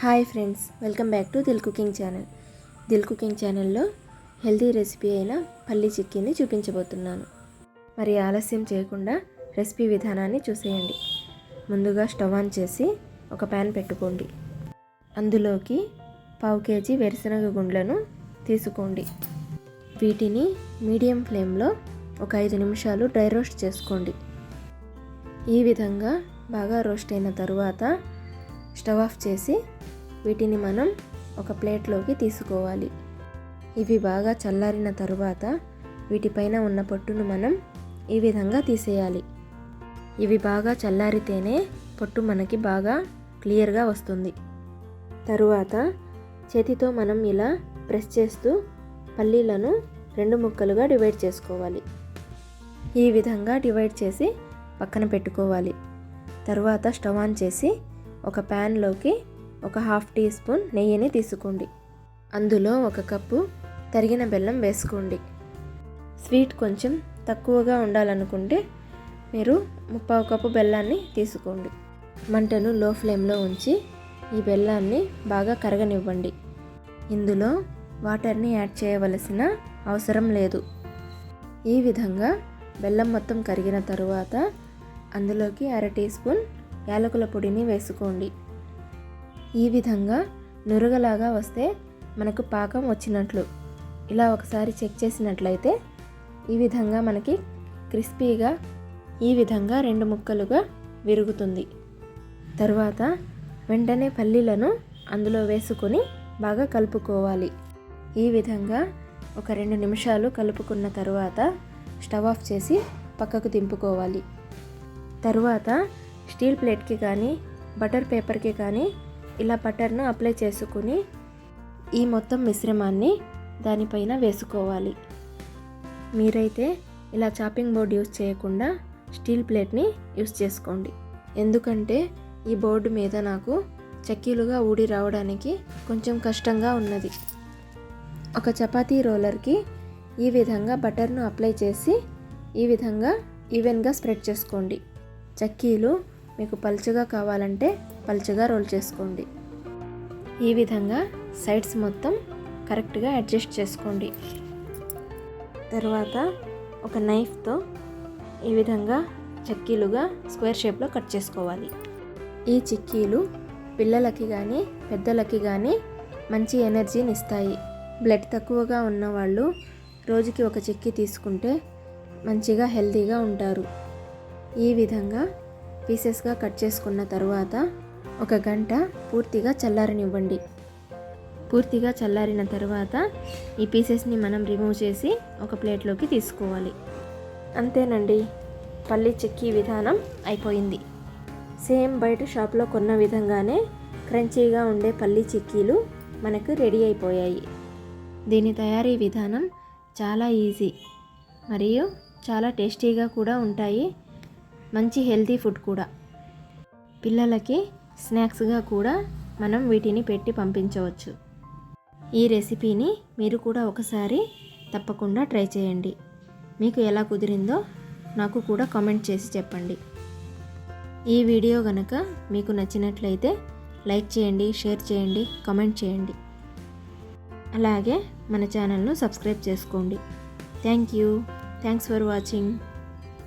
Hi friends welcome back to Dil cooking channel. Dil cooking ఛానల్లో healthy recipe అయిన పల్లి చిక్కీని చూపించబోతున్నాను. మరి ఆలస్యం చేయకుండా రెసిపీ విధానాన్ని చూసేయండి. ముందుగా స్టవ్ ఆన్ చేసి ఒక ప్యాన్ పెట్టుకోండి. అందులోకి పావు కేజీ వేరుశనగ గుండ్లను తీసుకోండి. వీటిని మీడియం ఫ్లేమ్లో ఒక ఐదు నిమిషాలు డ్రై రోస్ట్ చేసుకోండి. ఈ విధంగా బాగా రోస్ట్ అయిన తరువాత స్టవ్ ఆఫ్ చేసి వీటిని మనం ఒక ప్లేట్లోకి తీసుకోవాలి. ఇవి బాగా చల్లారిన తరువాత వీటిపైన ఉన్న పొట్టును మనం ఈ విధంగా తీసేయాలి. ఇవి బాగా చల్లారితేనే పొట్టు మనకి బాగా క్లియర్గా వస్తుంది. తరువాత చేతితో మనం ఇలా ప్రెస్ చేస్తూ పల్లీలను రెండు ముక్కలుగా డివైడ్ చేసుకోవాలి. ఈ విధంగా డివైడ్ చేసి పక్కన పెట్టుకోవాలి. తరువాత స్టవ్ ఆన్ చేసి ఒక ప్యాన్లోకి ఒక హాఫ్ టీ స్పూన్ నెయ్యిని తీసుకోండి. అందులో ఒక కప్పు తరిగిన బెల్లం వేసుకోండి. స్వీట్ కొంచెం తక్కువగా ఉండాలనుకుంటే మీరు ముప్పావు కప్పు బెల్లాన్ని తీసుకోండి. మంటను లో ఫ్లేమ్లో ఉంచి ఈ బెల్లాన్ని బాగా కరగనివ్వండి. ఇందులో వాటర్ని యాడ్ చేయవలసిన అవసరం లేదు. ఈ విధంగా బెల్లం మొత్తం కరిగిన తరువాత అందులోకి అర టీ స్పూన్ యాలకుల పొడిని వేసుకోండి. ఈ విధంగా నురగలాగా వస్తే మనకు పాకం వచ్చినట్లు. ఇలా ఒకసారి చెక్ చేసినట్లయితే ఈ విధంగా మనకి క్రిస్పీగా ఈ విధంగా రెండు ముక్కలుగా విరుగుతుంది. తరువాత వెంటనే పల్లీలను అందులో వేసుకొని బాగా కలుపుకోవాలి. ఈ విధంగా ఒక రెండు నిమిషాలు కలుపుకున్న తరువాత స్టవ్ ఆఫ్ చేసి పక్కకు దింపుకోవాలి. తరువాత స్టీల్ ప్లేట్కి కానీ బటర్ పేపర్కి కానీ ఇలా బటర్ను అప్లై చేసుకుని ఈ మొత్తం మిశ్రమాన్ని దానిపైన వేసుకోవాలి. మీరైతే ఇలా చాపింగ్ బోర్డ్ యూస్ చేయకుండా స్టీల్ ప్లేట్ని యూస్ చేసుకోండి. ఎందుకంటే ఈ బోర్డు మీద నాకు చక్కీలుగా ఊడి రావడానికి కొంచెం కష్టంగా ఉన్నది. ఒక చపాతీ రోలర్కి ఈ విధంగా బటర్ను అప్లై చేసి ఈ విధంగా ఈవెన్గా స్ప్రెడ్ చేసుకోండి. చక్కీలు మీకు పలుచగా కావాలంటే పలుచగా రోల్ చేసుకోండి. ఈ విధంగా సైడ్స్ మొత్తం కరెక్ట్గా అడ్జస్ట్ చేసుకోండి. తర్వాత ఒక నైఫ్తో ఈ విధంగా చక్కీలుగా స్క్వేర్ షేప్లో కట్ చేసుకోవాలి. ఈ చిక్కీలు పిల్లలకి కానీ పెద్దలకి కానీ మంచి ఎనర్జీని ఇస్తాయి. బ్లడ్ తక్కువగా ఉన్నవాళ్ళు రోజుకి ఒక చిక్కీ తీసుకుంటే మంచిగా హెల్తీగా ఉంటారు. ఈ విధంగా పీసెస్గా కట్ చేసుకున్న తరువాత ఒక గంట పూర్తిగా చల్లారనివ్వండి. పూర్తిగా చల్లారిన తర్వాత ఈ పీసెస్ని మనం రిమూవ్ చేసి ఒక ప్లేట్లోకి తీసుకోవాలి. అంతేనండి పల్లి చెక్కీ విధానం అయిపోయింది. సేమ్ బయట షాప్లో కొన్న విధంగానే క్రంచీగా ఉండే పల్లి చిక్కీలు మనకు రెడీ అయిపోయాయి. దీని తయారీ విధానం చాలా ఈజీ మరియు చాలా టేస్టీగా కూడా ఉంటాయి. మంచి హెల్తీ ఫుడ్ కూడా. పిల్లలకి స్నాక్స్గా కూడా మనం వీటిని పెట్టి పంపించవచ్చు. ఈ రెసిపీని మీరు కూడా ఒకసారి తప్పకుండా ట్రై చేయండి. మీకు ఎలా కుదిరిందో నాకు కూడా కామెంట్ చేసి చెప్పండి. ఈ వీడియో కనుక మీకు నచ్చినట్లయితే లైక్ చేయండి షేర్ చేయండి కామెంట్ చేయండి. అలాగే మన ఛానల్ను సబ్స్క్రైబ్ చేసుకోండి. Thank you. Thanks for watching.